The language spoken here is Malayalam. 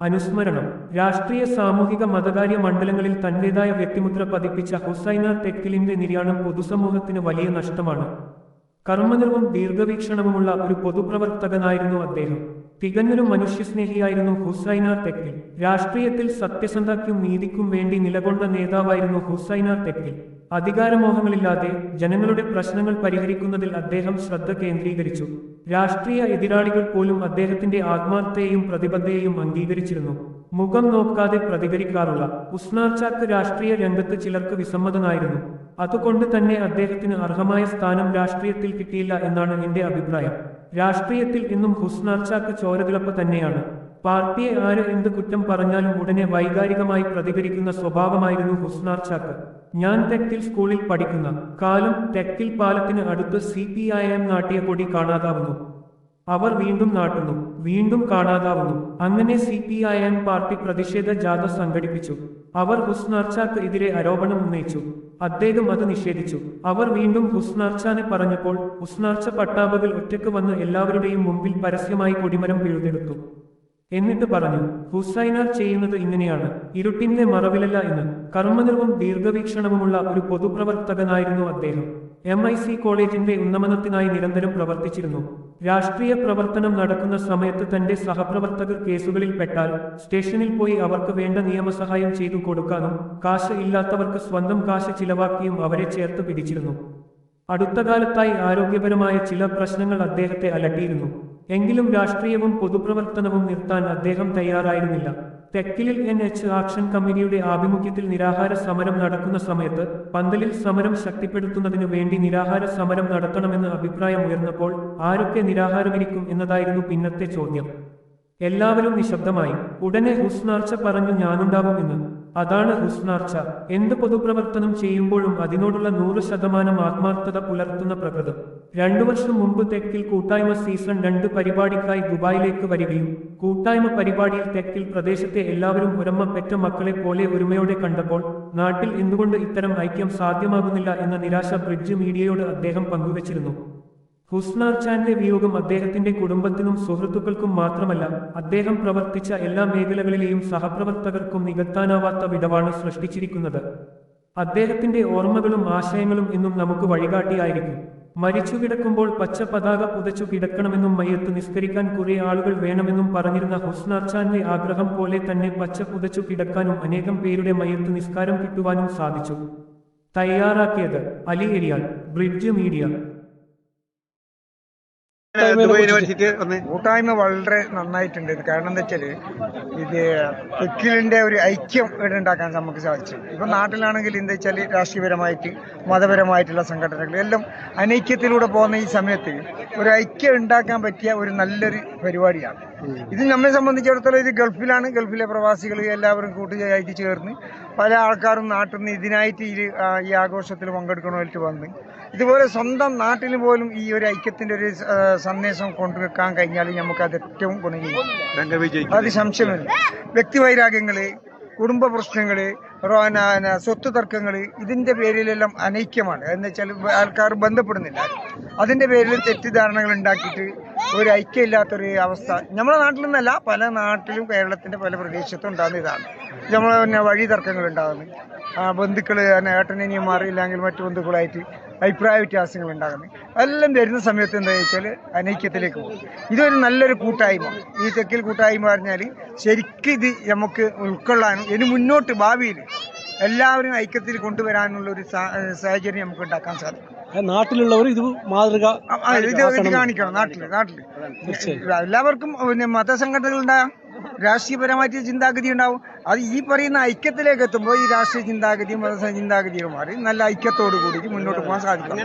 അനുസ്മരണം. രാഷ്ട്രീയ സാമൂഹിക മതകാര്യ മണ്ഡലങ്ങളിൽ തന്റേതായ വ്യക്തിമുദ്ര പതിപ്പിച്ച ഹുസൈന തെക്കിലിന്റെ നിര്യാണം പൊതുസമൂഹത്തിന് വലിയ നഷ്ടമാണ്. കർമ്മനിർവും ദീർഘവീക്ഷണവുമുള്ള ഒരു പൊതുപ്രവർത്തകനായിരുന്നു അദ്ദേഹം. തികഞ്ഞൊരു മനുഷ്യസ്നേഹിയായിരുന്നു ഹുസൈന തെക്കിൽ. രാഷ്ട്രീയത്തിൽ സത്യസന്ധയ്ക്കും നീതിക്കും വേണ്ടി നിലകൊണ്ട നേതാവായിരുന്നു ഹുസൈന തെക്കിൽ. അധികാരമോഹങ്ങളില്ലാതെ ജനങ്ങളുടെ പ്രശ്നങ്ങൾ പരിഹരിക്കുന്നതിൽ അദ്ദേഹം ശ്രദ്ധ കേന്ദ്രീകരിച്ചു. രാഷ്ട്രീയ എതിരാളികൾ പോലും അദ്ദേഹത്തിന്റെ ആത്മാർത്ഥതയെയും പ്രതിബദ്ധതയെയും അംഗീകരിച്ചിരുന്നു. മുഖം നോക്കാതെ പ്രതികരിക്കാറുള്ള ഉസ്നാർച്ചാക്ക് രാഷ്ട്രീയ രംഗത്ത് ചിലർക്ക് വിസമ്മതനായിരുന്നു. അതുകൊണ്ട് തന്നെ അദ്ദേഹത്തിന് അർഹമായ സ്ഥാനം രാഷ്ട്രീയത്തിൽ കിട്ടിയില്ല എന്നാണ് എന്റെ അഭിപ്രായം. രാഷ്ട്രീയത്തിൽ ഇന്നും ഹുസ്നാർച്ചാക്ക് ചോരതിളപ്പ് തന്നെയാണ്. പാർട്ടിയെ ആര് എന്ത് കുറ്റം പറഞ്ഞാലും ഉടനെ വൈകാരികമായി പ്രതികരിക്കുന്ന സ്വഭാവമായിരുന്നു ഹുസ്നാർച്ചാക്ക് ഞാൻ തെക്കിൽ സ്കൂളിൽ പഠിക്കുന്ന കാലം തെക്കിൽ പാലത്തിന് അടുത്ത് സി പി ഐ എം നാട്ടിയ കൊടി കാണാതാവുന്നു. അവർ വീണ്ടും നാട്ടുന്നു വീണ്ടും കാണാതാവുന്നു. അങ്ങനെ C P I M party പ്രതിഷേധ ജാഥ സംഘടിപ്പിച്ചു. അവർ ഹുസ്നാർച്ചാക്ക് എതിരെ ആരോപണം ഉന്നയിച്ചു. അദ്ദേഹം അത് നിഷേധിച്ചു. അവർ വീണ്ടും ഹുസ്നാർച്ചാനെ പറഞ്ഞപ്പോൾ ഹുസ്നാർച്ച പട്ടാപകൾ ഒറ്റയ്ക്ക് വന്ന് എല്ലാവരുടെയും മുമ്പിൽ പരസ്യമായി കൊടിമരം പിഴുതെടുത്തു. എന്നിട്ട് പറഞ്ഞു ഹുസൈനാർ ചെയ്യുന്നത് ഇങ്ങനെയാണ്. ഇരുട്ടിന്റെ മറവിലല്ല എന്ന്. കർമ്മനിർവും ദീർഘവീക്ഷണവുമുള്ള ഒരു പൊതുപ്രവർത്തകനായിരുന്നു അദ്ദേഹം. എം ഐ സി കോളേജിന്റെ ഉന്നമനത്തിനായി നിരന്തരം പ്രവർത്തിച്ചിരുന്നു. രാഷ്ട്രീയ പ്രവർത്തനം നടക്കുന്ന സമയത്ത് തന്റെ സഹപ്രവർത്തകർ കേസുകളിൽ പെട്ടാൽ സ്റ്റേഷനിൽ പോയി അവർക്ക് വേണ്ട നിയമസഹായം ചെയ്തു കൊടുക്കാനും കാശ് ഇല്ലാത്തവർക്ക് സ്വന്തം കാശ് ചിലവാക്കിയും അവരെ ചേർത്ത് പിടിച്ചിരുന്നു. അടുത്ത കാലത്തായി ആരോഗ്യപരമായ ചില പ്രശ്നങ്ങൾ അദ്ദേഹത്തെ അലട്ടിയിരുന്നു. എങ്കിലും രാഷ്ട്രീയവും പൊതുപ്രവർത്തനവും നിർത്താൻ അദ്ദേഹം തയ്യാറായിരുന്നില്ല. തെക്കിലിൽ എൻ എച്ച് ആക്ഷൻ കമ്മിറ്റിയുടെ ആഭിമുഖ്യത്തിൽ നിരാഹാര സമരം നടക്കുന്ന സമയത്ത് പന്തലിൽ സമരം ശക്തിപ്പെടുത്തുന്നതിനു വേണ്ടി നിരാഹാര സമരം നടത്തണമെന്ന് അഭിപ്രായം ഉയർന്നപ്പോൾ ആരൊക്കെ നിരാഹാരമിരിക്കും എന്നതായിരുന്നു പിന്നത്തെ ചോദ്യം. എല്ലാവരും നിശബ്ദമായി ഉടനെ ഹുസ്നാർച്ച പറഞ്ഞു ഞാനുണ്ടാവും എന്ന് അതാണ് ഉസ്നാർച്ച. എന്ത് പൊതുപ്രവർത്തനം ചെയ്യുമ്പോഴും അതിനോടുള്ള നൂറ് ശതമാനം ആത്മാർത്ഥത പുലർത്തുന്ന പ്രകൃതം. രണ്ടു വർഷം മുമ്പ് തെക്കിൽ കൂട്ടായ്മ സീസൺ രണ്ട് പരിപാടിക്കായി ദുബായിലേക്ക് വരികയും കൂട്ടായ്മ പരിപാടിയിൽ തെക്കിൽ പ്രദേശത്തെ എല്ലാവരും ഒരമ്മ പെറ്റ മക്കളെ പോലെ ഒരുമയോടെ കണ്ടപ്പോൾ നാട്ടിൽ എന്തുകൊണ്ട് ഇത്തരം ഐക്യം സാധ്യമാകുന്നില്ല എന്ന നിരാശ ബ്രിഡ്ജ് മീഡിയയോട് അദ്ദേഹം പങ്കുവച്ചിരുന്നു. ഹുസ്നാർ ചാന്റെ വിയോഗം അദ്ദേഹത്തിന്റെ കുടുംബത്തിനും സുഹൃത്തുക്കൾക്കും മാത്രമല്ല അദ്ദേഹം പ്രവർത്തിച്ച എല്ലാ മേഖലകളിലെയും സഹപ്രവർത്തകർക്കും നികത്താനാവാത്ത വിടവാണ് സൃഷ്ടിച്ചിരിക്കുന്നത്. അദ്ദേഹത്തിന്റെ ഓർമ്മകളും ആശയങ്ങളും എന്നും നമുക്ക് വഴികാട്ടിയായിരിക്കും. മരിച്ചു കിടക്കുമ്പോൾ പച്ച പതാക പുതച്ചു കിടക്കണമെന്നും മയ്യത്ത് നിസ്കരിക്കാൻ കുറെ ആളുകൾ വേണമെന്നും പറഞ്ഞിരുന്ന ഹുസ്നാർ ആഗ്രഹം പോലെ തന്നെ പച്ച പുതച്ചു കിടക്കാനും അനേകം പേരുടെ മയ്യത്ത് നിസ്കാരം കിട്ടുവാനും സാധിച്ചു. തയ്യാറാക്കിയത് അലി എരിയാൽ ബ്രിഡ്ജ് മീഡിയ. കൂട്ടായ്മ വളരെ നന്നായിട്ടുണ്ട്. കാരണം എന്താ വെച്ചാൽ ഇത് തെക്കിലിന്റെ ഒരു ഐക്യം ഇവിടെ ഉണ്ടാക്കാൻ നമുക്ക് സാധിച്ചു. ഇപ്പൊ നാട്ടിലാണെങ്കിൽ എന്താ വെച്ചാൽ രാഷ്ട്രീയപരമായിട്ട് മതപരമായിട്ടുള്ള സംഘടനകൾ എല്ലാം അനൈക്യത്തിലൂടെ പോകുന്ന ഈ സമയത്ത് ഒരു ഐക്യം ഉണ്ടാക്കാൻ പറ്റിയ ഒരു നല്ലൊരു പരിപാടിയാണ്. ഇത് നമ്മെ സംബന്ധിച്ചിടത്തോളം ഇത് ഗൾഫിലാണ്. ഗൾഫിലെ പ്രവാസികൾ എല്ലാവരും കൂട്ടുകാരായിട്ട് ചേർന്ന് പല ആൾക്കാരും നാട്ടിൽ നിന്ന് ഇതിനായിട്ട് ഈ ആഘോഷത്തിൽ പങ്കെടുക്കണമായിട്ട് വന്ന് ഇതുപോലെ സ്വന്തം നാട്ടിൽ പോലും ഈ ഒരു ഐക്യത്തിന്റെ ഒരു സന്ദേശം കൊണ്ടുവെക്കാൻ കഴിഞ്ഞാൽ നമുക്ക് അത് ഏറ്റവും ഗുണം ചെയ്യും അത് സംശയമില്ല. വ്യക്തിവൈരാഗ്യങ്ങൾ കുടുംബ പ്രശ്നങ്ങൾ സ്വത്ത് തർക്കങ്ങൾ ഇതിന്റെ പേരിലെല്ലാം അനൈക്യമാണ്. എന്ന് വെച്ചാൽ ആൾക്കാർ ബന്ധപ്പെടുന്നില്ല. അതിന്റെ പേരിൽ തെറ്റിദ്ധാരണകൾ ഉണ്ടാക്കിയിട്ട് ഒരു ഐക്യമില്ലാത്തൊരു അവസ്ഥ. നമ്മുടെ നാട്ടിൽ നിന്നല്ല പല നാട്ടിലും കേരളത്തിന്റെ പല പ്രദേശത്തും ഉണ്ടാകുന്ന ഇതാണ്. നമ്മൾ പിന്നെ വഴി തർക്കങ്ങൾ ഉണ്ടാകുന്നത് പിന്നെ ഏട്ടനിയന്മാർ ഇല്ലെങ്കിൽ മറ്റു ബന്ധുക്കളായിട്ട് അഭിപ്രായ വ്യത്യാസങ്ങൾ ഉണ്ടാകുന്നത് എല്ലാം വരുന്ന സമയത്ത് എന്താ വെച്ചാൽ അനൈക്യത്തിലേക്ക് പോകും. ഇതൊരു നല്ലൊരു കൂട്ടായ്മ. ഈ തെക്കിൽ കൂട്ടായ്മ പറഞ്ഞാൽ ശരിക്കും ഇത് നമുക്ക് ഉൾക്കൊള്ളാനും ഇനി മുന്നോട്ട് ഭാവിയിൽ എല്ലാവരും ഐക്യത്തിൽ കൊണ്ടുവരാനുള്ള ഒരു സാഹചര്യം നമുക്ക് ഉണ്ടാക്കാൻ സാധിക്കും. നാട്ടിലുള്ളവർ ഇത് മാതൃക കാണിക്കണം നാട്ടിൽ നാട്ടിൽ. എല്ലാവർക്കും പിന്നെ മതസംഘടനകൾ ഉണ്ടാകാം രാഷ്ട്രീയപരമായിട്ട് ചിന്താഗതി ഉണ്ടാവും. അത് ഈ പറയുന്ന ഐക്യത്തിലേക്ക് എത്തുമ്പോൾ ഈ രാഷ്ട്രീയ ചിന്താഗതിയും മത ചിന്താഗതിയും മാറി നല്ല ഐക്യത്തോടു കൂടി മുന്നോട്ട് പോകാൻ സാധിക്കും.